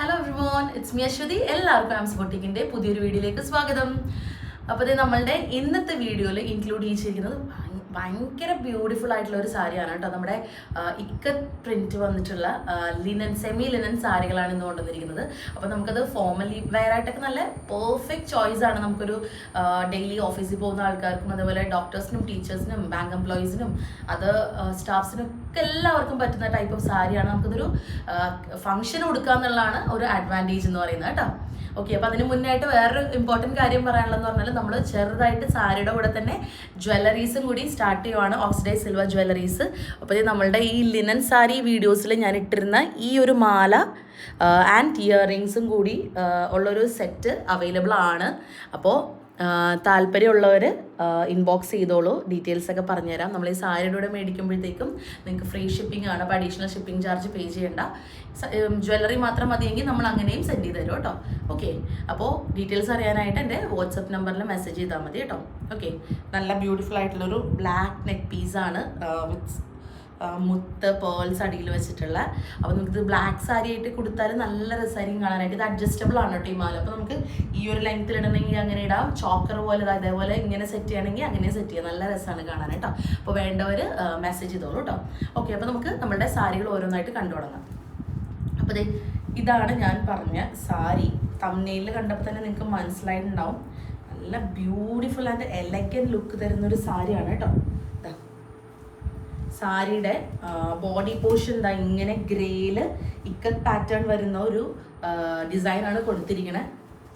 Hello everyone it's me Aswathy എല്ലാവർക്കും ആംസ് സ്പോട്ടിക്കിന്റെ പുതിയൊരു വീഡിയോയിലേക്ക് സ്വാഗതം. അപ്പോൾ ഇത് നമ്മളുടെ ഇന്നത്തെ വീഡിയോയിൽ ഇൻക്ലൂഡ് ചെയ്തിരിക്കുന്നത് ഭയങ്കര ബ്യൂട്ടിഫുൾ ആയിട്ടുള്ള ഒരു സാരിയാണ് കേട്ടോ. നമ്മുടെ ഇക്ക പ്രിന്റ് വന്നിട്ടുള്ള ലിനൻ സെമി ലിനൻ സാരികളാണ് ഇന്ന് കൊണ്ടുവന്നിരിക്കുന്നത്. അപ്പോൾ നമുക്കത് ഫോർമലി വെയർ ആയിട്ടൊക്കെ നല്ല പെർഫെക്റ്റ് ചോയ്സ് ആണ് നമുക്കൊരു ഡെയിലി ഓഫീസിൽ പോകുന്ന ആൾക്കാർക്കും അതുപോലെ ഡോക്ടേഴ്സിനും ടീച്ചേഴ്സിനും ബാങ്ക് എംപ്ലോയീസിനും അത് സ്റ്റാഫ്സിനും ഒക്കെ എല്ലാവർക്കും പറ്റുന്ന ടൈപ്പ് ഓഫ് സാരിയാണ് നമുക്കിതൊരു ഫംഗ്ഷൻ കൊടുക്കുക എന്നുള്ളതാണ് ഒരു അഡ്വാന്റേജ് എന്ന് പറയുന്നത് കേട്ടോ. ഓക്കെ അപ്പൊ അതിന് മുന്നായിട്ട് വേറൊരു ഇമ്പോർട്ടന്റ് കാര്യം പറയാനുള്ളതെന്ന് പറഞ്ഞാൽ നമ്മൾ ചെറുതായിട്ട് സാരിയുടെ കൂടെ തന്നെ ജ്വല്ലറീസും കൂടി സ്റ്റാർട്ട് ചെയ്യുവാണ് ഓക്സിഡൈസ് സിൽവർ ജ്വല്ലറീസ് അപ്പോൾ ഇത് നമ്മളുടെ ഈ ലിനൻ സാരി വീഡിയോസിൽ ഞാൻ ഇട്ടിരുന്ന ഈ ഒരു മാല ആൻഡ് ഇയറിങ്സും കൂടി ഉള്ളൊരു സെറ്റ് അവൈലബിൾ ആണ്. അപ്പോൾ താല്പര്യമുള്ളവർ ഇൻബോക്സ് ചെയ്തോളൂ. ഡീറ്റെയിൽസ് ഒക്കെ പറഞ്ഞുതരാം. നമ്മൾ ഈ സാരിയുടെ മേടിക്കുമ്പോഴത്തേക്കും നിങ്ങൾക്ക് ഫ്രീ ഷിപ്പിംഗ് ആണ്. അപ്പോൾ അഡീഷണൽ ഷിപ്പിംഗ് ചാർജ് പേ ചെയ്യേണ്ട. ജ്വല്ലറി മാത്രം മതിയെങ്കിൽ നമ്മൾ അങ്ങനെയും സെൻഡ് ചെയ്ത് തരും കേട്ടോ. ഓക്കെ അപ്പോൾ ഡീറ്റെയിൽസ് അറിയാനായിട്ട് എന്റെ വാട്സപ്പ് നമ്പറിൽ മെസ്സേജ് ചെയ്താൽ മതി കേട്ടോ. ഓക്കെ നല്ല ബ്യൂട്ടിഫുൾ ആയിട്ടുള്ളൊരു ബ്ലാക്ക് നെക്ക് പീസാണ് വിത്ത് മുത്ത് പേൾസ് അടിയിൽ വെച്ചിട്ടുള്ള. അപ്പോൾ നമുക്കിത് ബ്ലാക്ക് സാരി ആയിട്ട് കൊടുത്താൽ നല്ല രസമായിരിക്കും കാണാനായിട്ട്. ഇത് അഡ്ജസ്റ്റബിൾ ആണ് കേട്ടോ ഈ മാല. അപ്പോൾ നമുക്ക് ഈ ഒരു ലെങ്ത്തിൽ ഇടണമെങ്കിൽ അങ്ങനെ ഇടാം. ചോക്കർ പോലെ അതേപോലെ ഇങ്ങനെ സെറ്റ് ചെയ്യണമെങ്കിൽ അങ്ങനെ സെറ്റ് ചെയ്യാം. നല്ല രസമാണ് കാണാൻ കേട്ടോ. അപ്പോൾ വേണ്ടവർ മെസ്സേജ് ചെയ്തോളൂ കേട്ടോ. ഓക്കെ അപ്പോൾ നമുക്ക് നമ്മുടെ സാരികൾ ഓരോന്നായിട്ട് കണ്ടു തുടങ്ങാം. അപ്പോൾ ദേ ഇതാണ് ഞാൻ പറഞ്ഞ സാരി. തമ്മനയിൽ കണ്ടപ്പോൾ തന്നെ നിങ്ങൾക്ക് മനസ്സിലായിട്ടുണ്ടാവും. നല്ല ബ്യൂട്ടിഫുൾ ആൻഡ് എലഗൻ ലുക്ക് തരുന്നൊരു സാരിയാണ് കേട്ടോ. സാരിയുടെ ബോഡി പോർഷൻ ദാ ഇങ്ങനെ ഗ്രേയിൽ ഇക്കത്ത് പാറ്റേൺ വരുന്ന ഒരു ഡിസൈനാണ് കൊടുത്തിരിക്കണേ.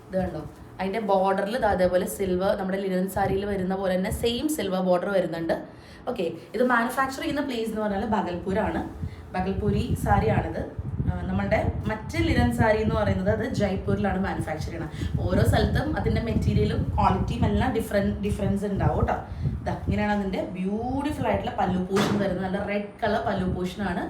ഇത് കണ്ടോ? അതിന്റെ ബോർഡറിൽ അതേപോലെ സിൽവർ നമ്മുടെ ലിനൻ സാരിയിൽ വരുന്ന പോലെ തന്നെ സെയിം സിൽവർ ബോർഡർ വരുന്നുണ്ട്. ഓക്കെ ഇത് മാനുഫാക്ചർ ചെയ്യുന്ന പ്ലേസ് എന്ന് പറഞ്ഞാൽ ബഗൽപൂരാണ്. ബഗൽപൂരി സാരിയാണിത്. നമ്മളുടെ മറ്റ് ലിനൻ സാരി എന്ന് പറയുന്നത് അത് ജയ്പൂരിലാണ് മാനുഫാക്ചർ ചെയ്യുന്നത്. ഓരോ സ്ഥലത്തും അതിന്റെ മെറ്റീരിയലും ക്വാളിറ്റിയും എല്ലാം ഡിഫറെൻ ഡിഫറൻസ് ഉണ്ടാവും കേട്ടോ ഇതാ ഇങ്ങനെയാണ് അതിന്റെ ബ്യൂട്ടിഫുൾ ആയിട്ടുള്ള പല്ലു പോഷൻ വരുന്നത്. നല്ല റെഡ് കളർ പല്ലു പോഷനാണ്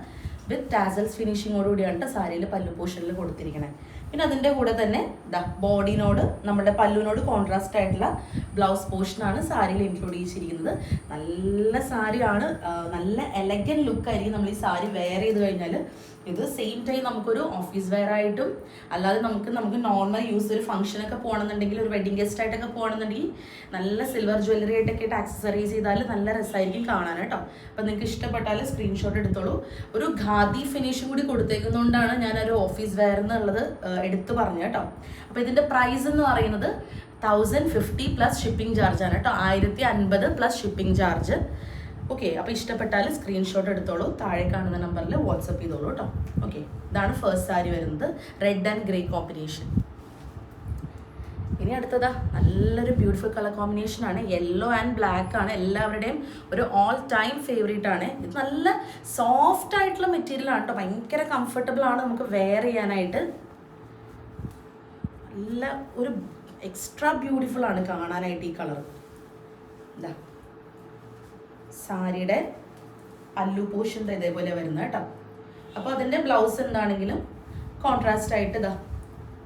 വിത്ത് ടാസൽസ് ഫിനിഷിങ്ങോടുകൂടിയാണ് സാരിയിൽ പല്ലു പോഷനിൽ കൊടുത്തിരിക്കുന്നത് പിന്നെ അതിന്റെ കൂടെ തന്നെ ദാ ബോഡിനോട് നമ്മുടെ പല്ലുവിനോട് കോൺട്രാസ്റ്റ് ആയിട്ടുള്ള ബ്ലൗസ് പോർഷനാണ് സാരിയിൽ ഇൻക്ലൂഡ് ചെയ്തിരിക്കുന്നത്. നല്ല സാരിയാണ് നല്ല എലഗൻ ലുക്ക് ആയിരിക്കും നമ്മൾ ഈ സാരി വെയർ ചെയ്ത് കഴിഞ്ഞാൽ ഇത് സെയിം ടൈം നമുക്കൊരു ഓഫീസ് വെയർ ആയിട്ടും അല്ലാതെ നമുക്ക് നമുക്ക് നോർമൽ യൂസ് ഒരു ഫംഗ്ഷനൊക്കെ പോകണമെന്നുണ്ടെങ്കിൽ ഒരു വെഡിങ് ഗസ്റ്റ് ആയിട്ടൊക്കെ പോകണമെന്നുണ്ടെങ്കിൽ നല്ല സിൽവർ ജ്വല്ലറി ആയിട്ടൊക്കെ ആയിട്ട് ആക്സസറീസ് ചെയ്താൽ നല്ല രസമായിരിക്കും കാണാൻ കേട്ടോ. അപ്പം നിങ്ങൾക്ക് ഇഷ്ടപ്പെട്ടാൽ സ്ക്രീൻഷോട്ട് എടുത്തോളൂ. ഒരു ഖാദി ഫിനിഷും കൂടി കൊടുത്തേക്കുന്നതുകൊണ്ടാണ് ഞാൻ ഒരു ഓഫീസ് വെയർ എന്നുള്ളത് എടുത്തു പറഞ്ഞു കേട്ടോ. അപ്പോൾ ഇതിന്റെ പ്രൈസ് എന്ന് പറയുന്നത് തൗസൻഡ് ഫിഫ്റ്റി പ്ലസ് ഷിപ്പിംഗ് ചാർജാണ് കേട്ടോ. ആയിരത്തി അൻപത് പ്ലസ് ഷിപ്പിംഗ് ചാർജ് ഓക്കെ അപ്പോൾ ഇഷ്ടപ്പെട്ടാൽ സ്ക്രീൻഷോട്ട് എടുത്തോളൂ. താഴെ കാണുന്ന നമ്പറിൽ വാട്സപ്പ് ചെയ്തോളൂ കേട്ടോ. ഓക്കെ ഇതാണ് ഫസ്റ്റ് സാരി വരുന്നത്. റെഡ് ആൻഡ് ഗ്രേ കോമ്പിനേഷൻ ഇനി അടുത്തതാ നല്ലൊരു ബ്യൂട്ടിഫുൾ കളർ കോമ്പിനേഷൻ ആണ്. യെല്ലോ ആൻഡ് ബ്ലാക്ക് ആണ് എല്ലാവരുടെയും ഒരു ഓൾ ടൈം ഫേവറേറ്റ് ആണ്. ഇത് നല്ല സോഫ്റ്റ് ആയിട്ടുള്ള മെറ്റീരിയൽ ആണ് കേട്ടോ. ഭയങ്കര കംഫർട്ടബിൾ ആണ് നമുക്ക് വെയർ ചെയ്യാനായിട്ട്. നല്ല ഒരു എക്സ്ട്രാ ബ്യൂട്ടിഫുൾ ആണ് കാണാനായിട്ട് ഈ കളർ എന്താ സാരിയുടെ അല്ലു പോഷൻ ഇതേപോലെ വരുന്നത് കേട്ടോ. അപ്പോൾ അതിന്റെ ബ്ലൗസ് എന്താണെങ്കിലും കോൺട്രാസ്റ്റ് ആയിട്ട് ഇതാ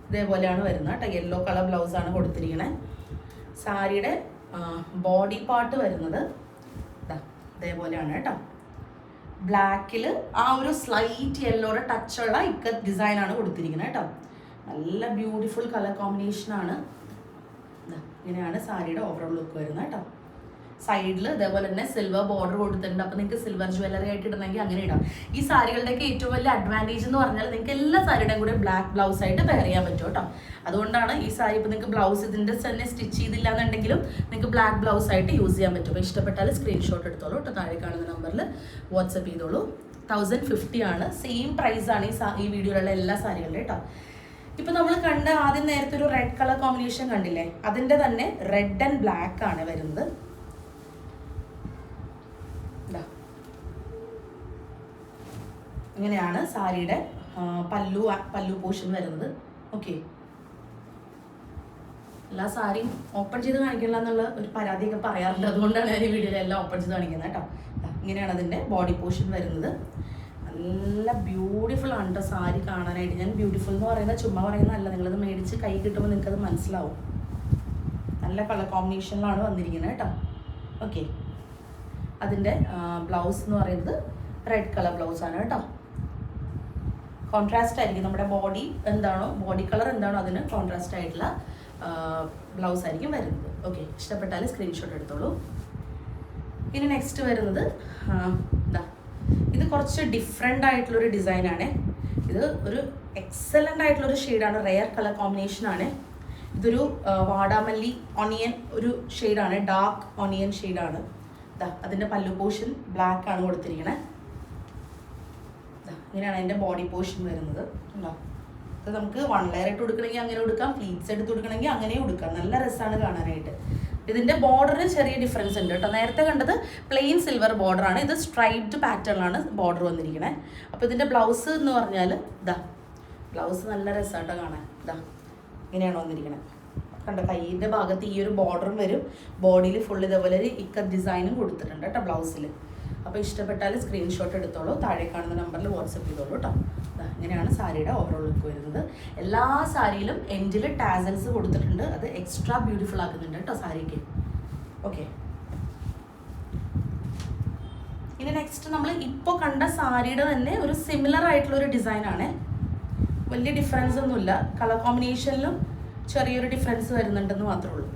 ഇതേപോലെയാണ് വരുന്നത് കേട്ടോ. യെല്ലോ കളർ ബ്ലൗസ് ആണ് കൊടുത്തിരിക്കണേ. സാരിയുടെ ബോഡി പാർട്ട് വരുന്നത് ഇതാ ഇതേപോലെയാണ് കേട്ടോ. ബ്ലാക്കിൽ ആ ഒരു സ്ലൈറ്റ് യെല്ലോയുടെ ടച്ചുള്ള ഇക്കത്ത് ഡിസൈനാണ് കൊടുത്തിരിക്കുന്നത് കേട്ടോ. നല്ല ബ്യൂട്ടിഫുൾ കളർ കോമ്പിനേഷനാണ് ഇങ്ങനെയാണ് സാരിയുടെ ഓവറോൾ ലുക്ക് വരുന്നത് കേട്ടോ. സൈഡിൽ ഇതേപോലെ തന്നെ സിൽവർ ബോർഡർ കൊടുത്തിട്ടുണ്ട്. അപ്പോൾ നിങ്ങൾക്ക് സിൽവർ ജ്വല്ലറി ആയിട്ട് ഇടണമെങ്കിൽ അങ്ങനെ ഇടാം. ഈ സാരികളുടെയൊക്കെ ഏറ്റവും വലിയ അഡ്വാന്റേജ് എന്ന് പറഞ്ഞാൽ നിങ്ങൾക്ക് എല്ലാ സാരിയുടെയും കൂടെ ബ്ലാക്ക് ബ്ലൗസ് ആയിട്ട് പെയർ ചെയ്യാൻ പറ്റും കേട്ടോ. അതുകൊണ്ടാണ് ഈ സാരി ഇപ്പോൾ നിങ്ങൾക്ക് ബ്ലൗസ് ഇതിന്റെ തന്നെ സ്റ്റിച്ച് ചെയ്തില്ല എന്നുണ്ടെങ്കിലും നിങ്ങൾക്ക് ബ്ലാക്ക് ബ്ലൗസ് ആയിട്ട് യൂസ് ചെയ്യാൻ പറ്റും. അപ്പോൾ ഇഷ്ടപ്പെട്ടാൽ സ്ക്രീൻഷോട്ട് എടുത്തോളൂ കേട്ടോ. താഴെ കാണുന്ന നമ്പറിൽ വാട്സപ്പ് ചെയ്തോളൂ. തൗസൻഡ് ഫിഫ്റ്റി ആണ്. സെയിം പ്രൈസാണ് ഈ സാ ഈ വീഡിയോയിലുള്ള എല്ലാ സാരികളുടെ കേട്ടോ. ഇപ്പൊ നമ്മൾ കണ്ട ആദ്യം നേരത്തെ ഒരു റെഡ് കളർ കോമ്പിനേഷൻ കണ്ടില്ലേ? അതിന്റെ തന്നെ റെഡ് ആൻഡ് ബ്ലാക്ക് ആണ് വരുന്നത്. ഇങ്ങനെയാണ് സാരിയുടെ പല്ലു പല്ലു പോഷൻ വരുന്നത്. ഓക്കെ എല്ലാ സാരിയും ഓപ്പൺ ചെയ്ത് കാണിക്കില്ല എന്നുള്ള ഒരു പരാതിയൊക്കെ പറയാറുണ്ട്. അതുകൊണ്ടാണ് ഞാൻ ഈ വീഡിയോയിൽ എല്ലാം ഓപ്പൺ ചെയ്ത് കാണിക്കുന്നത് കേട്ടോ. ഇങ്ങനെയാണ് അതിന്റെ ബോഡി പോഷൻ വരുന്നത്. നല്ല ബ്യൂട്ടിഫുൾ ആണ് കേട്ടോ സാരി കാണാനായിട്ട്. ഞാൻ ബ്യൂട്ടിഫുൾ എന്ന് പറയുന്നത് ചുമ്മാ പറയുന്നതല്ല നിങ്ങളത് മേടിച്ച് കൈ കിട്ടുമ്പോൾ നിങ്ങൾക്കത് മനസ്സിലാവും. നല്ല കളർ കോമ്പിനേഷനിലാണ് വന്നിരിക്കുന്നത് കേട്ടോ ഓക്കെ അതിന്റെ ബ്ലൗസ് എന്ന് പറയുന്നത് റെഡ് കളർ ബ്ലൗസ് ആണ് കേട്ടോ കോൺട്രാസ്റ്റ് ആയിരിക്കും. നമ്മുടെ ബോഡി എന്താണോ ബോഡി കളർ എന്താണോ അതിന് കോൺട്രാസ്റ്റ് ആയിട്ടുള്ള ബ്ലൗസ് ആയിരിക്കും വരുന്നത്. ഓക്കെ ഇഷ്ടപ്പെട്ടാൽ സ്ക്രീൻഷോട്ട് എടുത്തോളൂ. ഇനി നെക്സ്റ്റ് വരുന്നത് എന്താ ഇത് കുറച്ച് ഡിഫറെന്റ് ആയിട്ടുള്ളൊരു ഡിസൈനാണ് ഇത് ഒരു എക്സലന്റ് ആയിട്ടുള്ളൊരു ഷെയ്ഡാണ് റെയർ കളർ കോമ്പിനേഷനാണ് ഇതൊരു വാടാമല്ലി ഓണിയൻ ഒരു ഷെയ്ഡാണ് ഡാർക്ക് ഓണിയൻ ഷെയ്ഡാണ് അതിന്റെ പല്ലു പോർഷൻ ബ്ലാക്ക് ആണ് കൊടുത്തിരിക്കണേ. ദാ, ഇങ്ങനെയാണ് അതിന്റെ ബോഡി പോർഷൻ വരുന്നത്. ഉണ്ടോ ഇത് നമുക്ക് വൺ ലെയർ ഇട്ട് കൊടുക്കണമെങ്കിൽ അങ്ങനെ കൊടുക്കാം പ്ലീറ്റ്സ് എടുത്ത് കൊടുക്കണമെങ്കിൽ അങ്ങനെയും കൊടുക്കാം. നല്ല രസമാണ് കാണാനായിട്ട്. ഇതിന്റെ ബോർഡറിന് ചെറിയ ഡിഫറൻസ് ഉണ്ട് കേട്ടോ. നേരത്തെ കണ്ടത് പ്ലെയിൻ സിൽവർ ബോർഡറാണ് ഇത് സ്ട്രൈപ്ഡ് പാറ്റേണിലാണ് ബോർഡർ വന്നിരിക്കുന്നത് അപ്പോൾ ഇതിന്റെ ബ്ലൗസ് എന്ന് പറഞ്ഞാൽ ഇതാ ബ്ലൗസ് നല്ല രസമായിട്ടോ കാണാൻ. ഇതാ ഇങ്ങനെയാണ് വന്നിരിക്കുന്നത് കണ്ടോ കൈയിന്റെ ഭാഗത്ത് ഈ ഒരു ബോർഡറും വരും. ബോഡിയിൽ ഫുൾ ഇതേപോലെ ഒരു ഇക്ക ഡിസൈനും കൊടുത്തിട്ടുണ്ട് കേട്ടോ ബ്ലൗസിൽ അപ്പോൾ ഇഷ്ടപ്പെട്ടാൽ സ്ക്രീൻഷോട്ട് എടുത്തോളൂ. താഴെ കാണുന്ന നമ്പറിൽ വാട്സപ്പ് ചെയ്തോളൂ കേട്ടോ ഇങ്ങനെയാണ് സാരിയുടെ ഓവറോൾ ലുക്ക് വരുന്നത്. എല്ലാ സാരിയിലും എൻഡിൽ ടാസൽസ് കൊടുത്തിട്ടുണ്ട്. അത് എക്സ്ട്രാ ബ്യൂട്ടിഫുൾ ആക്കുന്നുണ്ട് കേട്ടോ സാരിക്ക്. ഓക്കെ ഇനി നെക്സ്റ്റ് നമ്മൾ ഇപ്പോൾ കണ്ട സാരിയുടെ തന്നെ ഒരു സിമിലർ ആയിട്ടുള്ള ഒരു ഡിസൈനാണ് വലിയ ഡിഫറൻസ് ഒന്നുമില്ല. കളർ കോമ്പിനേഷനിലും ചെറിയൊരു ഡിഫറൻസ് വരുന്നുണ്ടെന്ന് മാത്രമേ ഉള്ളൂ.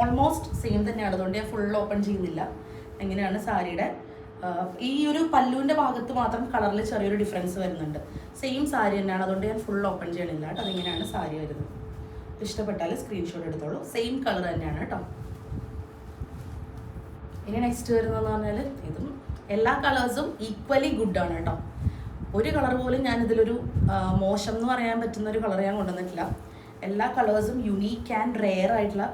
ഓൾമോസ്റ്റ് സെയിം തന്നെയാണ്. അതുകൊണ്ട് ഞാൻ ഫുൾ ഓപ്പൺ ചെയ്യുന്നില്ല. എങ്ങനെയാണ് സാരിയുടെ ഈ ഒരു പല്ലുവിന്റെ ഭാഗത്ത് മാത്രം കളറിൽ ചെറിയൊരു ഡിഫറൻസ് വരുന്നുണ്ട്. സെയിം സാരി തന്നെയാണ്. അതുകൊണ്ട് ഞാൻ ഫുൾ ഓപ്പൺ ചെയ്യണില്ല കേട്ടോ. അതിങ്ങനെയാണ് സാരി വരുന്നത്. ഇഷ്ടപ്പെട്ടാൽ സ്ക്രീൻഷോട്ട് എടുത്തോളൂ. സെയിം കളർ തന്നെയാണ് കേട്ടോ. ഇനി നെക്സ്റ്റ് വരുന്നതെന്ന് പറഞ്ഞാൽ ഇതും എല്ലാ കളേഴ്സും ഈക്വലി ഗുഡ് ആണ് കേട്ടോ. ഒരു കളർ പോലും ഞാൻ ഇതിലൊരു മോശം എന്ന് പറയാൻ പറ്റുന്ന ഒരു കളർ ഞാൻ കൊണ്ടുവന്നിട്ടില്ല. എല്ലാ കളേഴ്സും യുണീക്ക് ആൻഡ് റെയർ ആയിട്ടുള്ള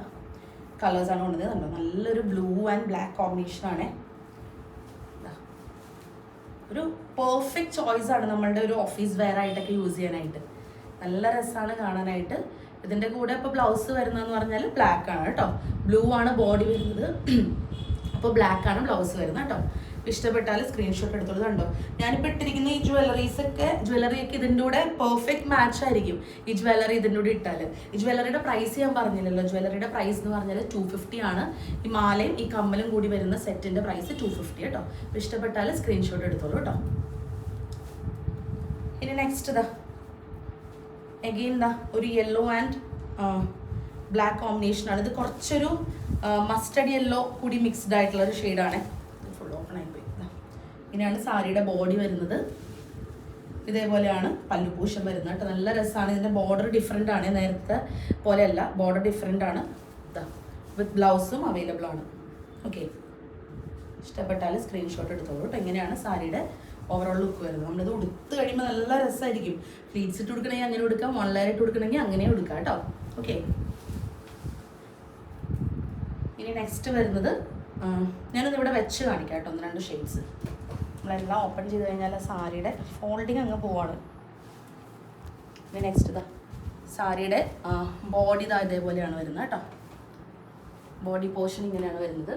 കളേഴ്സാണ് കൊണ്ടുവന്നത്. കണ്ടോ? നല്ലൊരു ബ്ലൂ ആൻഡ് ബ്ലാക്ക് കോമ്പിനേഷനാണ് ഒരു പെർഫെക്റ്റ് ചോയ്സ് ആണ് നമ്മളുടെ ഒരു ഓഫീസ് വെയർ ആയിട്ടൊക്കെ യൂസ് ചെയ്യാനായിട്ട്. നല്ല രസമാണ് കാണാനായിട്ട്. ഇതിന്റെ കൂടെ ഇപ്പോൾ ബ്ലൗസ് വരുന്നതെന്ന് പറഞ്ഞാൽ ബ്ലാക്ക് ആണ് കേട്ടോ. ബ്ലൂ ആണ് ബോഡി വരുന്നത്. അപ്പോൾ ബ്ലാക്ക് ആണ് ബ്ലൗസ് വരുന്നത് കേട്ടോ. ഇഷ്ടപ്പെട്ടാൽ സ്ക്രീൻഷോട്ട് എടുത്തോളൂ. കണ്ടോ? ഞാനിപ്പോൾ ഇട്ടിരിക്കുന്ന ഈ ജ്വല്ലറീസ് ഒക്കെ ജ്വല്ലറി ഒക്കെ ഇതിന്റെ കൂടെ പെർഫെക്റ്റ് മാച്ച് ആയിരിക്കും. ഈ ജ്വല്ലറി ഇതിന്റെ കൂടെ ഇട്ടാൽ ഈ ജ്വല്ലറിയുടെ പ്രൈസ് ഞാൻ പറഞ്ഞില്ലല്ലോ. ജ്വല്ലറിയുടെ പ്രൈസ് എന്ന് പറഞ്ഞാൽ ടു ഫിഫ്റ്റി ആണ്. ഈ മാലയും ഈ കമ്മലും കൂടി വരുന്ന സെറ്റിന്റെ പ്രൈസ് ടു ഫിഫ്റ്റി കേട്ടോ. അപ്പോൾ ഇഷ്ടപ്പെട്ടാൽ സ്ക്രീൻഷോട്ട് എടുത്തോളൂ കേട്ടോ. ഇനി നെക്സ്റ്റ് ഇതാ. എഗെയിൻ ദാ ഒരു യെല്ലോ ആൻഡ് ബ്ലാക്ക് കോമ്പിനേഷൻ ആണ്. ഇത് കുറച്ചൊരു മസ്റ്റഡ് യെല്ലോ കൂടി മിക്സ്ഡ് ആയിട്ടുള്ള ഒരു ഷെയ്ഡാണ് ഫുൾ ഓപ്പൺ ആയിപ്പോയി ദാ. ഇങ്ങനെയാണ് സാരിയുടെ ബോഡി വരുന്നത്. ഇതേപോലെയാണ് പല്ലുപൂശം വരുന്നത് കേട്ടോ. നല്ല രസമാണ് ഇതിന്റെ ബോർഡർ ഡിഫറെന്റ് ആണ്. നേരത്തെ പോലെയല്ല. ബോർഡർ ഡിഫറെന്റ് ആണ്. ഇതാ വിത്ത് ബ്ലൗസും അവൈലബിൾ ആണ്. ഓക്കെ ഇഷ്ടപ്പെട്ടാൽ സ്ക്രീൻഷോട്ട് എടുത്തോളൂ കേട്ടോ. ഇങ്ങനെയാണ് സാരിയുടെ ഓവറോൾ ലുക്ക് വരുന്നത്. നമ്മളിത് ഉടുത്ത് കഴിയുമ്പോൾ നല്ല രസമായിരിക്കും ഫ്ലീറ്റ്സ് ഇട്ട് കൊടുക്കണമെങ്കിൽ അങ്ങനെ കൊടുക്കാം വൺ ലെയർ ഇട്ട് കൊടുക്കണമെങ്കിൽ അങ്ങനെ കൊടുക്കാം കേട്ടോ. ഓക്കെ ഇനി നെക്സ്റ്റ് വരുന്നത് ഞാനത് ഇവിടെ വെച്ച് കാണിക്കാം കേട്ടോ. ഒന്ന് രണ്ട് ഷെയ്ഡ്സ് നമ്മളെല്ലാം ഓപ്പൺ ചെയ്ത് കഴിഞ്ഞാൽ സാരിയുടെ ഫോൾഡിങ് അങ്ങ് പോവാണ്. ഇനി നെക്സ്റ്റ് ഇതാ. സാരിയുടെ ബോഡി ഇതാ ഇതേപോലെയാണ് വരുന്നത് കേട്ടോ. ബോഡി പോർഷൻ ഇങ്ങനെയാണ് വരുന്നത്.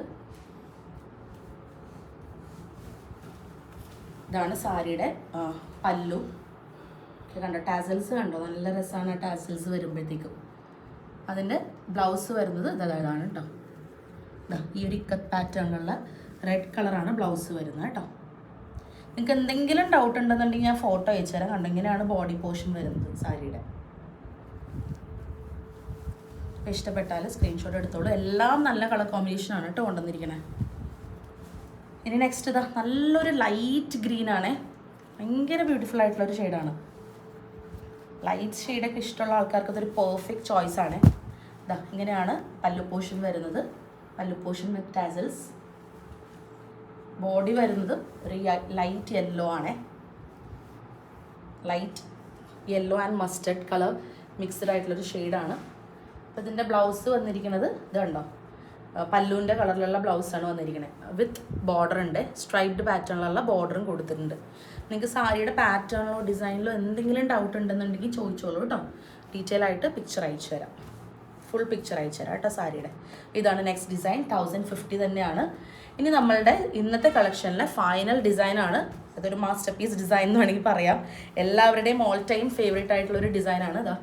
ഇതാണ് സാരിയുടെ പല്ലു. കണ്ടോ? ടാസൽസ് കണ്ടോ? നല്ല രസമാണ് ടാസൽസ് വരുമ്പോഴത്തേക്കും. അതിന്റെ ബ്ലൗസ് വരുന്നത് ഇതാ ഇതാണ് കേട്ടോ. ഈ ഒരു ഇക്കത്ത് പാറ്റേണിലുള്ള റെഡ് കളറാണ് ബ്ലൗസ് വരുന്നത് കേട്ടോ. നിങ്ങൾക്ക് എന്തെങ്കിലും ഡൗട്ട് ഉണ്ടെന്നുണ്ടെങ്കിൽ ഞാൻ ഫോട്ടോ അയച്ചു തരാം ഇങ്ങനെയാണ് ബോഡി പോർഷൻ വരുന്നത് സാരിയുടെ. ഇഷ്ടപ്പെട്ടാൽ സ്ക്രീൻഷോട്ട് എടുത്തോളൂ. എല്ലാം നല്ല കളർ കോമ്പിനേഷനാണ് കേട്ടോ കൊണ്ടുവന്നിരിക്കണേ. ഇനി നെക്സ്റ്റ് ഇതാ നല്ലൊരു ലൈറ്റ് ഗ്രീൻ ആണേ. ഭയങ്കര ബ്യൂട്ടിഫുൾ ആയിട്ടുള്ള ഒരു ഷെയ്ഡാണ് ലൈറ്റ് ഷെയ്ഡൊക്കെ ഇഷ്ടമുള്ള ആൾക്കാർക്ക് അതൊരു പെർഫെക്റ്റ് ചോയ്സ് ആണ്. ഇതാ ഇങ്ങനെയാണ് പല്ലു പോർഷൻ വരുന്നത്. പല്ലു പോർഷൻ വിത്ത് ടാസൽസ് ബോഡി വരുന്നത് ഒരു ലൈറ്റ് യെല്ലോ ആണ്. Light yellow and mustard colour mixed ആയിട്ടുള്ളൊരു ഷെയ്ഡാണ്. അപ്പോൾ ഇതിന്റെ ബ്ലൗസ് വന്നിരിക്കുന്നത് ഇതുണ്ടോ പല്ലുവിന്റെ കളറിലുള്ള ബ്ലൗസാണ് വന്നിരിക്കുന്നത് വിത്ത് ബോർഡർ ഉണ്ട്. സ്ട്രൈപ്ഡ് പാറ്റേണിലുള്ള ബോർഡറും കൊടുത്തിട്ടുണ്ട്. നിങ്ങൾക്ക് സാരിയുടെ പാറ്റേണിലോ ഡിസൈനിലോ എന്തെങ്കിലും ഡൗട്ട് ഉണ്ടെന്നുണ്ടെങ്കിൽ ചോദിച്ചോളൂ കേട്ടോ. ഡീറ്റെയിൽ ആയിട്ട് പിക്ചർ അയച്ചു തരാം. ഫുൾ പിക്ചർ അയച്ചു തരാം കേട്ടോ സാരിയുടെ. ഇതാണ് നെക്സ്റ്റ് ഡിസൈൻ തൗസൻഡ് ഫിഫ്റ്റി തന്നെയാണ്. ഇനി നമ്മളുടെ ഇന്നത്തെ കളക്ഷനിലെ ഫൈനൽ ഡിസൈനാണ് അതൊരു മാസ്റ്റർ പീസ് ഡിസൈൻ എന്ന് വേണമെങ്കിൽ പറയാം. എല്ലാവരുടെയും ഓൾ ടൈം ഫേവറേറ്റ് ആയിട്ടുള്ള ഒരു ഡിസൈനാണ് അതാ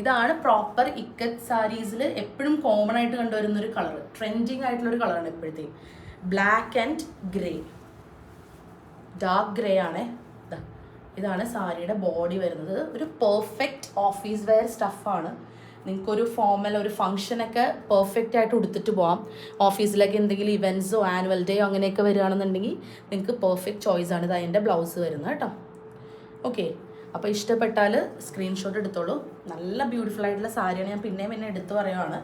ഇതാണ് പ്രോപ്പർ ഇക്കറ്റ് സാരീസിൽ എപ്പോഴും കോമൺ ആയിട്ട് കണ്ടുവരുന്ന ഒരു കളർ ട്രെൻഡിങ് ആയിട്ടുള്ള ഒരു കളറാണ് എപ്പോഴത്തെയും black and grey dark grey ആണ്. ഇതാ. ഇതാണ് സാരിയുടെ ബോഡി വരുന്നത്. ഒരു പെർഫെക്റ്റ് ഓഫീസ് വെയർ സ്റ്റഫാണ് നിങ്ങൾക്കൊരു ഫോമൽ ഒരു ഫംഗ്ഷനൊക്കെ പെർഫെക്റ്റ് ആയിട്ട് ഉടുത്തിട്ട് പോകാം ഓഫീസിലേക്ക് എന്തെങ്കിലും ഇവന്റ്സോ ആനുവൽ ഡേയോ അങ്ങനെയൊക്കെ വരികയാണെന്നുണ്ടെങ്കിൽ നിങ്ങൾക്ക് പെർഫെക്റ്റ് ചോയ്സ് ആണ് ഇത് അതിന്റെ ബ്ലൗസ് വരുന്നത് കേട്ടോ. ഓക്കെ അപ്പോൾ ഇഷ്ടപ്പെട്ടാൽ സ്ക്രീൻഷോട്ട് എടുത്തോളൂ. നല്ല ബ്യൂട്ടിഫുൾ ആയിട്ടുള്ള സാരിയാണ് ഞാൻ പിന്നെയും പിന്നെ എടുത്തു പറയുവാണ്.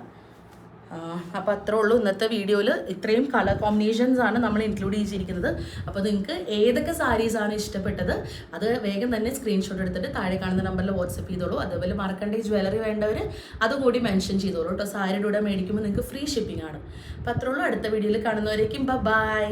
അപ്പോൾ അത്രേ ഉള്ളൂ ഇന്നത്തെ വീഡിയോയിൽ ഇത്രയും കളർ കോമ്പിനേഷൻസ് ആണ് നമ്മൾ ഇൻക്ലൂഡ് ചെയ്തിരിക്കുന്നത്. അപ്പോൾ നിങ്ങൾക്ക് ഏതൊക്കെ സാരീസ് ആണ് ഇഷ്ടപ്പെട്ടത് അത് വേഗം തന്നെ സ്ക്രീൻഷോട്ട് എടുത്തിട്ട് താഴെ കാണുന്ന നമ്പറിൽ വാട്സപ്പ് ചെയ്തോളൂ. അതേപോലെ മറക്കണ്ട ജ്വല്ലറി വേണ്ടവർ അതുകൂടി മെൻഷൻ ചെയ്തോളൂ കേട്ടോ. സാരിയുടെ കൂടെ മേടിക്കുമ്പോൾ നിങ്ങൾക്ക് ഫ്രീ ഷിപ്പിംഗ് ആണ്. അപ്പോൾ അത്രേ ഉള്ളൂ. അടുത്ത വീഡിയോയിൽ കാണുന്നവരേക്കും ബൈ